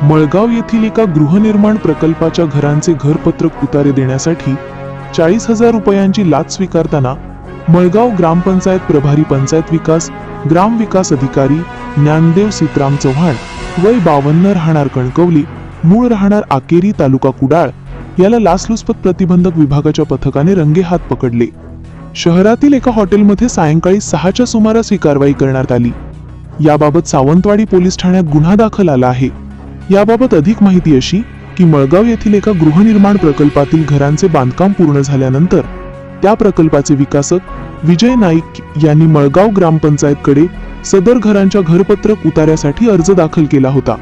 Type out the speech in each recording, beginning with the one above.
मळगाव येथील एका गृहनिर्माण प्रकल्पाच्या घरांचे घरपत्रक उतारे देण्यासाठी चाळीस हजार रुपयांची लाच स्वीकारताना मळगाव ग्रामपंचायत प्रभारी पंचायत विकास ग्राम विकास अधिकारी ज्ञानदेव सीतराम चव्हाण वय बावन्न राहणार कणकवली मूळ राहणार आकेरी तालुका कुडाळ याला लाचलुचपत प्रतिबंधक विभागाच्या पथकाने रंगेहात पकडले. शहरातील एका हॉटेलमध्ये सायंकाळी सहाच्या सुमारास ही कारवाई करण्यात आली. याबाबत सावंतवाडी पोलीस ठाण्यात गुन्हा दाखल आला आहे. याबाबत अधिक माहिती अशी की मळगाव येथील एका गृहनिर्माण प्रकल्पातील घरांचे बांधकाम पूर्ण झाल्यानंतर त्या प्रकल्पाचे विकासक विजय नाईक यांनी मळगाव ग्रामपंचायतकडे सदर घरांच्या घरपत्रक उतार्यासाठी अर्ज दाखल केला होता.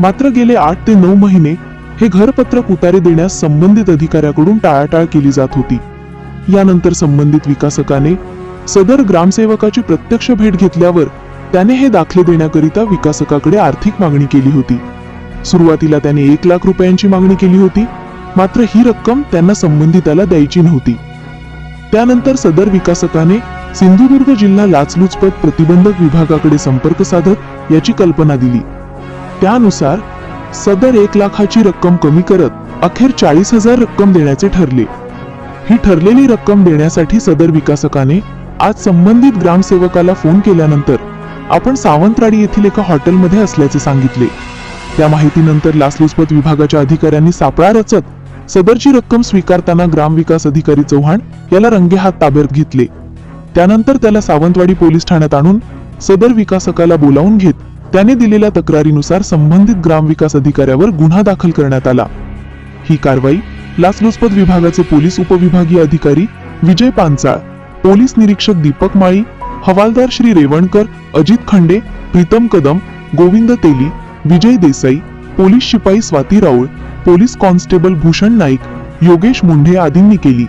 मात्र गेले आठ ते नऊ महिने हे घरपत्रक उतारे देण्यास संबंधित अधिकाऱ्याकडून टाळाटाळ केली जात होती. यानंतर संबंधित विकासकाने सदर ग्रामसेवकाची प्रत्यक्ष भेट घेतल्यावर त्याने हे दाखले देण्याकरिता विकासकाकडे आर्थिक मागणी केली होती. सुरुवातीला त्याने एक लाख रुपयांची मागणी केली होती मात्र ही रक्कम त्यांना संबंधिताला द्यायची नव्हती. त्यानंतर सदर विकासकाने सिंधुदुर्ग जिल्हा लाचलुचपत प्रतिबंधक विभागाकडे संपर्क साधत याची कल्पना दिली. त्यानुसार सदर एक लाखाची रक्कम कमी करत अखेर चाळीस हजार रक्कम देण्याचे ठरले. ही ठरलेली रक्कम देण्यासाठी सदर विकासकाने आज संबंधित ग्रामसेवकाला फोन केल्यानंतर आपण सावंतवाडी येथील एका हॉटेलमध्ये असल्याचे सांगितले. त्या माहितीनंतर लाचलुचपत विभागाच्या अधिकाऱ्यांनी सापळा रचत सदरची रक्कम स्वीकारताना ग्रामविकास अधिकारी चव्हाण याला रंगेहात ताब्यात घेतले. त्यानंतर त्याला सावंतवाडी पोलीस ठाण्यात आणून सदर विकासकाला बोलावून घेत त्याने दिलेल्या तक्रारीनुसार संबंधित ग्रामविकास अधिकाऱ्यावर गुन्हा दाखल करण्यात आला. ही कारवाई लाचलुचपत विभागाचे पोलीस उपविभागीय अधिकारी विजय पांचाळ पोलीस निरीक्षक दीपक माळी हवालदार श्री रेवणकर अजित खंडे प्रीतम कदम गोविंद तेली विजय देसाई पोलीस शिपाई स्वाती राऊळ पोलीस कॉन्स्टेबल भूषण नाईक योगेश मुंढे आदींनी केली.